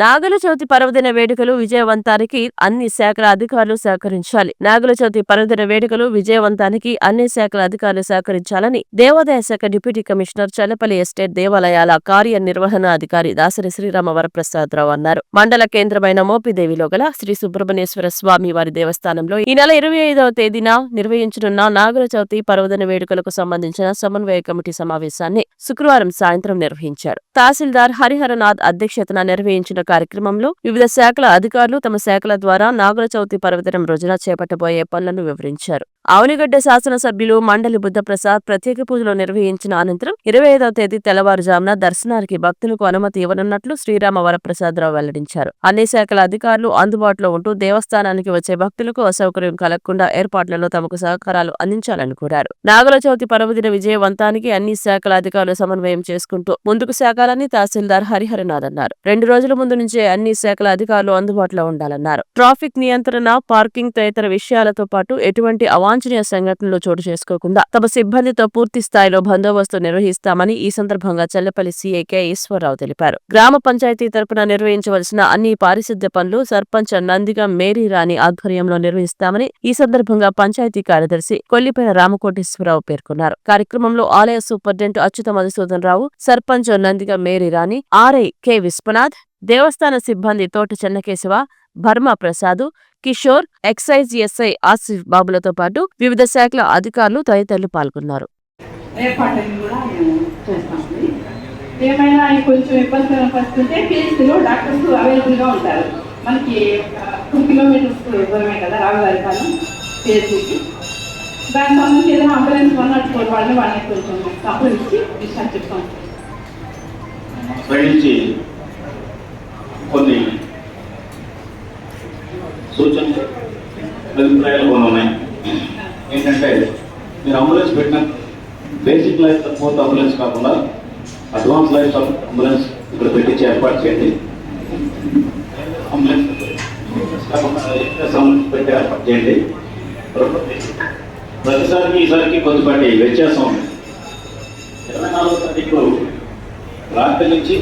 నాగుల చవితి పర్వదిన వేడుకలు విజయవంతానికి అన్ని శాఖల అధికారులు సహకరించాలి. నాగుల చవితి పర్వదిన వేడుకలు విజయవంతానికి అన్ని శాఖల అధికారులు సహకరించాలని దేవాదాయ శాఖ డిప్యూటీ కమిషనర్ చల్లపల్లి ఎస్టేట్ దేవాలయాల కార్యనిర్వహణ అధికారి దాసరి శ్రీరామ వరప్రసాదరావు అన్నారు. మండల కేంద్రమైన మోపిదేవిలో గల శ్రీ సుబ్రహ్మణ్యేశ్వర స్వామి వారి దేవస్థానంలో ఈ నెల ఇరవై ఐదవ తేదీన నిర్వహించనున్న నాగుల చవితి పర్వదిన వేడుకలకు సంబంధించిన సమన్వయ కమిటీ సమావేశాన్ని శుక్రవారం సాయంత్రం నిర్వహించారు. తహసీల్దార్ హరిహరనాథ్ అధ్యక్షతన నిర్వహించిన కార్యక్రమంలో వివిధ శాఖల అధికారులు తమ శాఖల ద్వారా నాగుల చవితి పర్వదినం రోజున చేపట్టబోయే పనులను వివరించారు. ఆవులిగడ్డ శాసనసభ్యులు మండలి బుద్ధప్రసాద్ ప్రత్యేక పూజలు నిర్వహించిన అనంతరం ఇరవై ఐదవ తేదీ తెల్లవారుజామున దర్శనానికి భక్తులకు అనుమతి ఇవ్వనున్నట్లు శ్రీరామ వరప్రసాదరావు వెల్లడించారు. అన్ని శాఖల అధికారులు అందుబాటులో ఉంటూ దేవస్థానానికి వచ్చే భక్తులకు అసౌకర్యం కలగకుండా ఏర్పాట్లలో తమకు సహకారాలు అందించాలని కోరారు. నాగుల చవితి పర్వదిన విజయవంతానికి అన్ని శాఖల అధికారులు సమన్వయం చేసుకుంటూ ముందుకు సాగాలని తహసీల్దార్ హరిహరనాథ్ అన్నారు. రెండు రోజుల ముందు నుంచే అన్ని శాఖల అధికారులు అందుబాటులో ఉండాలన్నారు. ట్రాఫిక్ నియంత్రణ పార్కింగ్ తదితర విషయాలతో పాటు ఎటువంటి అవా అవాంఛనీయ సంఘటనలు చోటు చేసుకోకుండా తమ సిబ్బందితో పూర్తి స్థాయిలో బందోబస్తు నిర్వహిస్తామని ఈ సందర్భంగా చల్లపల్లి సీఐ కె ఈశ్వరరావు తెలిపారు. గ్రామ పంచాయతీ తరపున నిర్వహించవలసిన అన్ని పారిశుద్ధ్య పనులు సర్పంచ్ నందిగా మేరీ రాణి ఆధ్వర్యంలో నిర్వహిస్తామని ఈ సందర్భంగా పంచాయతీ కార్యదర్శి కొల్లిపైన రామకోటేశ్వరరావు పేర్కొన్నారు. కార్యక్రమంలో ఆలయ superintendent Achyuta Madhusudan Rao sarpanch Nandiga Mary Rani RI K Vishwanath దేవస్థాన సిబ్బంది తోట చెన్నకేశవ భర్మ ప్రసాద్ కిషోర్ ఎక్సైజ్ ఎస్ఐ ఆసిఫ్ బాబులతో పాటు వివిధ శాఖల అధికారులు తదితరులు పాల్గొన్నారు. ఏమైనా కొంచెం పరిస్థితి పిహెచ్సిలో డాక్టర్స్ అవైలబుల్గా ఉంటారు. మనకి టూ కిలోమీటర్స్ దూరమే కదా పిహెచ్సికి దానికి సంబంధించి ఏదైనా అంబులెన్స్ వన్ నాట్ ఫోర్ వాళ్ళని వాళ్ళని కొంచెం సంప్రదించి డిశ్చార్జ్ చెప్తాం కొన్ని అభిప్రాయాలు కొన్ని ఉన్నాయి. ఏంటంటే మీరు అంబులెన్స్ పెట్టిన బేసిక్ లైఫ్ సపోర్ట్ అంబులెన్స్ కాకుండా అడ్వాన్స్ లైఫ్ సపోర్ట్ అంబులెన్స్ ఇక్కడ పెట్టించి ఏర్పాటు చేయండి. అంబులెన్స్ అంబులెన్స్ పెట్టి ఏర్పాటు చేయండి. ప్రతిసారికి ఈసారికి కొద్దిపాటి వ్యత్యాసం ఉంది. ఇరవై నాలుగో తారీఖు రాత్రి నుంచి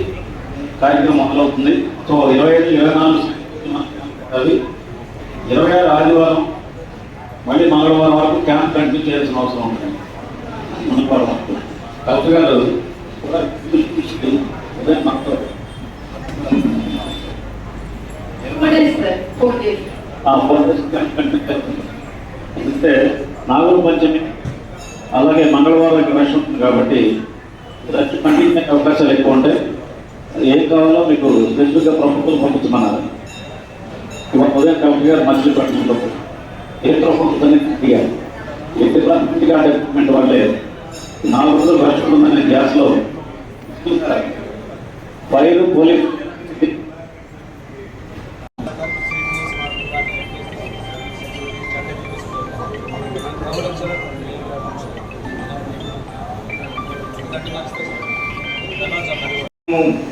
కార్యక్రమం మొదలవుతుంది. సో ఇరవై ఐదు ఇరవై నాలుగు అవి ఇరవై ఆరు ఆదివారం మళ్ళీ మంగళవారం వరకు క్యాంప్ కంటిన్యూ చేయాల్సిన అవసరం ఉంటుంది మంగళవారం వరకు కలెక్టర్ గారు కూడా ఉదయం అయితే నాగుల పంచమి అలాగే మంగళవారం రష్ ఉంటుంది కాబట్టి రష్ అయ్యే అవకాశాలు ఎక్కువ ఉంటాయి ఏం కావాలో మీకు స్పెసిఫిక్గా ప్రభుత్వం పంపించమన్నారు. ఇవాళ ఉదయం కలెక్టర్ గారు మధ్య పట్టుకుంటారు ఏ ప్రభుత్వం దిగారు ఏ డిపార్ట్మెంట్ డెవలప్మెంట్ వాళ్ళే నాలుగు రోజులు రష్ ఉంటుందనే గ్యాస్లో ఫైర్ పోలీస్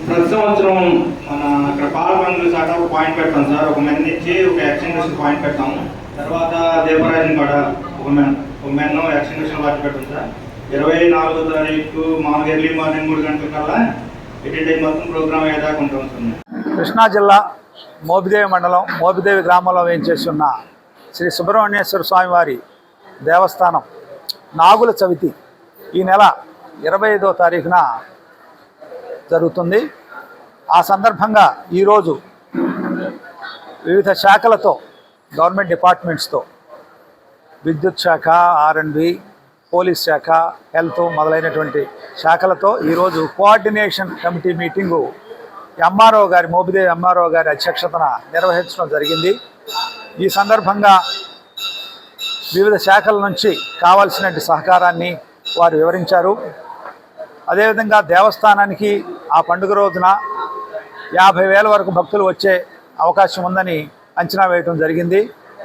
ప్రతి సంవత్సరం కాల్ ఇక్కడ సాట ఒక పాయింట్ పెడతాం సార్. ఒక మెన్ ఇచ్చి ఒక ఎక్స్టెన్షన్ పాయింట్ పెడతాము. తర్వాత దీపరాజన్ కూడా ఒక మెన్ ఒక మెన్ ఎక్స్టెన్షన్ వాటి పెడతాం సార్. ఇరవై నాలుగో తారీఖు మామూలుగా ఎర్లీ మార్నింగ్ మూడు గంటల కల్లా ఎయిటీ టైం మొత్తం ప్రోగ్రామ్ అయ్యేదాకా ఉంటాం సార్ కృష్ణా జిల్లా మోపిదేవి మండలం మోపిదేవి గ్రామంలో వేయించేసి ఉన్న శ్రీ సుబ్రహ్మణ్యేశ్వర స్వామివారి దేవస్థానం నాగుల చవితి ఈ నెల ఇరవై ఐదో తారీఖున జరుగుతుంది. ఆ సందర్భంగా ఈరోజు వివిధ శాఖలతో గవర్నమెంట్ డిపార్ట్మెంట్స్తో విద్యుత్ శాఖ ఆర్ఎండ్బి పోలీస్ శాఖ హెల్త్ మొదలైనటువంటి శాఖలతో ఈరోజు కోఆర్డినేషన్ కమిటీ మీటింగు ఎంఆర్ఓ గారి మోబిదేవి ఎంఆర్ఓ గారి అధ్యక్షతన నిర్వహించడం జరిగింది. ఈ సందర్భంగా వివిధ శాఖల నుంచి కావాల్సిన సహకారాన్ని వారు వివరించారు. అదేవిధంగా దేవస్థానానికి ఆ పండుగ రోజున యాభై వేల వరకు భక్తులు వచ్చే అవకాశం ఉందని అంచనా వేయటం జరిగింది.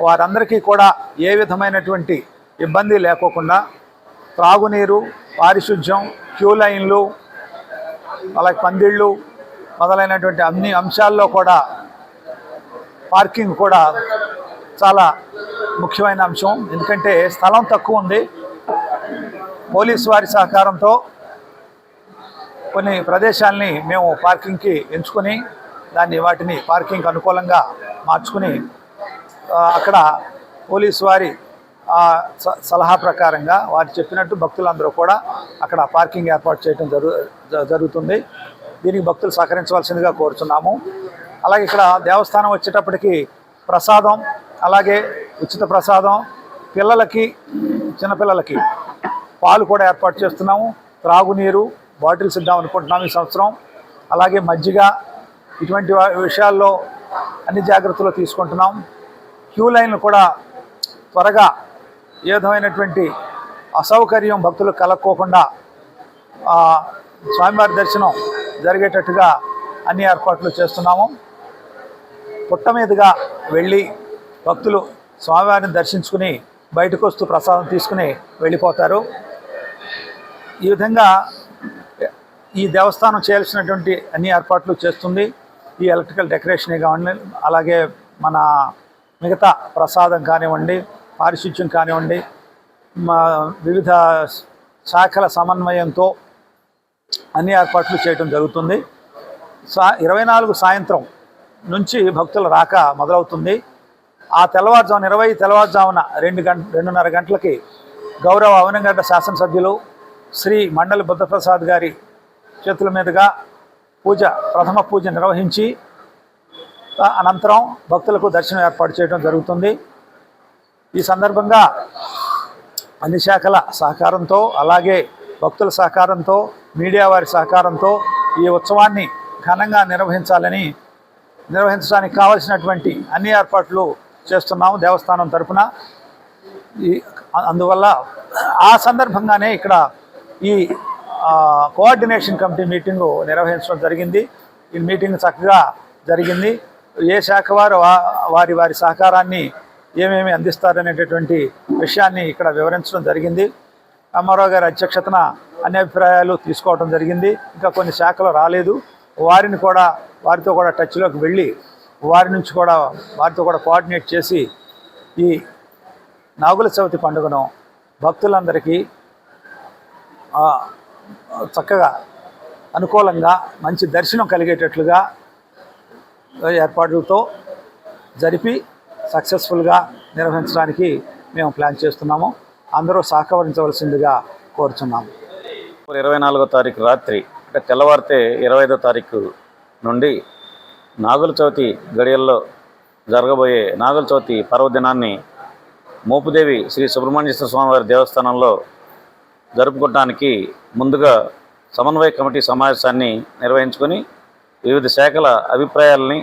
వారందరికీ కూడా ఏ విధమైనటువంటి ఇబ్బంది లేకోకుండా త్రాగునీరు పారిశుధ్యం క్యూ లైన్లు అలాగే పందిళ్ళు మొదలైనటువంటి అన్ని అంశాల్లో కూడా పార్కింగ్ కూడా చాలా ముఖ్యమైన అంశం. ఎందుకంటే స్థలం తక్కువ ఉంది. పోలీసు వారి సహకారంతో కొన్ని ప్రదేశాల్ని మేము పార్కింగ్కి ఎంచుకొని దాన్ని వాటిని పార్కింగ్కి అనుకూలంగా మార్చుకుని అక్కడ పోలీసు వారి స- సలహా ప్రకారంగా వారు చెప్పినట్టు భక్తులందరూ కూడా అక్కడ పార్కింగ్ ఏర్పాటు చేయడం జరు జ- జరుగుతుంది. దీనికి భక్తులు సహకరించవలసిందిగా కోరుచున్నాము. అలాగే ఇక్కడ దేవస్థానం వచ్చేటప్పటికి ప్రసాదం అలాగే ఉచిత ప్రసాదం పిల్లలకి చిన్నపిల్లలకి పాలు కూడా ఏర్పాటు చేస్తున్నాము. త్రాగునీరు బాటిల్స్ ఇద్దాం అనుకుంటున్నాం ఈ సంవత్సరం. అలాగే మజ్జిగ ఇటువంటి విషయాల్లో అన్ని జాగ్రత్తలు తీసుకుంటున్నాం. క్యూ లైన్లు కూడా త్వరగా ఏ విధమైనటువంటి అసౌకర్యం భక్తులు కలక్కోకుండా స్వామివారి దర్శనం జరిగేటట్టుగా అన్ని ఏర్పాట్లు చేస్తున్నాము. పుట్ట మీదుగా వెళ్ళి భక్తులు స్వామివారిని దర్శించుకుని బయటకు వస్తూ ప్రసాదం తీసుకుని వెళ్ళిపోతారు. ఈ విధంగా ఈ దేవస్థానం చేయాల్సినటువంటి అన్ని ఏర్పాట్లు చేస్తుంది. ఈ ఎలక్ట్రికల్ డెకరేషన్ కానివ్వండి అలాగే మన మిగతా ప్రసాదం కానివ్వండి పారిశుద్ధ్యం కానివ్వండి మా వివిధ శాఖల సమన్వయంతో అన్ని ఏర్పాట్లు చేయడం జరుగుతుంది. సా ఇరవై నాలుగు సాయంత్రం నుంచి భక్తుల రాక మొదలవుతుంది. ఆ తెల్లవారుజామున ఇరవై తెల్లవారుజామున రెండు గంట రెండున్నర గంటలకి గౌరవ అవనంగడ్డ శాసనసభ్యులు శ్రీ మండలి బుద్ధప్రసాద్ గారి చేతుల మీదుగా పూజ ప్రథమ పూజ నిర్వహించి అనంతరం భక్తులకు దర్శనం ఏర్పాటు చేయడం జరుగుతుంది. ఈ సందర్భంగా అన్ని శాఖల సహకారంతో అలాగే భక్తుల సహకారంతో మీడియా వారి సహకారంతో ఈ ఉత్సవాన్ని ఘనంగా నిర్వహించాలని నిర్వహించడానికి కావలసినటువంటి అన్ని ఏర్పాట్లు చేస్తున్నాము దేవస్థానం తరపున. ఈ అందువల్ల ఆ సందర్భంగానే ఇక్కడ ఈ కోఆర్డినేషన్ కమిటీ మీటింగు నిర్వహించడం జరిగింది. ఈ మీటింగ్ చక్కగా జరిగింది. ఏ శాఖ వారు వారి వారి సహకారాన్ని ఏమేమి అందిస్తారనేటటువంటి విషయాన్ని ఇక్కడ వివరించడం జరిగింది. అమ్మారావు గారి అధ్యక్షతన అన్ని అభిప్రాయాలు తీసుకోవడం జరిగింది. ఇంకా కొన్ని శాఖలు రాలేదు. వారిని కూడా వారితో కూడా టచ్లోకి వెళ్ళి వారి నుంచి కూడా వారితో కూడా కోఆర్డినేట్ చేసి ఈ నాగుల చవితి పండుగను భక్తులందరికీ చక్కగా అనుకూలంగా మంచి దర్శనం కలిగేటట్లుగా ఏర్పాట్లతో జరిపి సక్సెస్ఫుల్గా నిర్వహించడానికి మేము ప్లాన్ చేస్తున్నాము. అందరూ సహకరించవలసిందిగా కోరుచున్నాము. ఇరవై నాలుగో తారీఖు రాత్రి అంటే తెల్లవారితే ఇరవై ఐదో తారీఖు నుండి నాగుల చవితి గడియల్లో జరగబోయే నాగుల చవితి పర్వదినాన్ని మోపుదేవి శ్రీ సుబ్రహ్మణ్యేశ్వర స్వామివారి దేవస్థానంలో జరుపుకోవడానికి ముందుగా సమన్వయ కమిటీ సమావేశాన్ని నిర్వహించుకొని వివిధ శాఖల అభిప్రాయాలని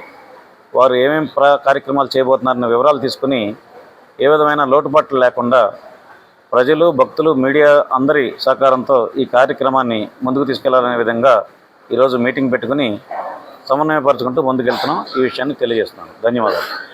వారు ఏమేమి ప్ర కార్యక్రమాలు చేయబోతున్నారన్న వివరాలు తీసుకుని ఏ విధమైన లోటుపాట్లు లేకుండా ప్రజలు భక్తులు మీడియా అందరి సహకారంతో ఈ కార్యక్రమాన్ని ముందుకు తీసుకెళ్ళాలనే విధంగా ఈరోజు మీటింగ్ పెట్టుకుని సమన్వయపరచుకుంటూ ముందుకెళ్తున్నాం. ఈ విషయాన్ని తెలియజేస్తున్నాను ధన్యవాదాలు.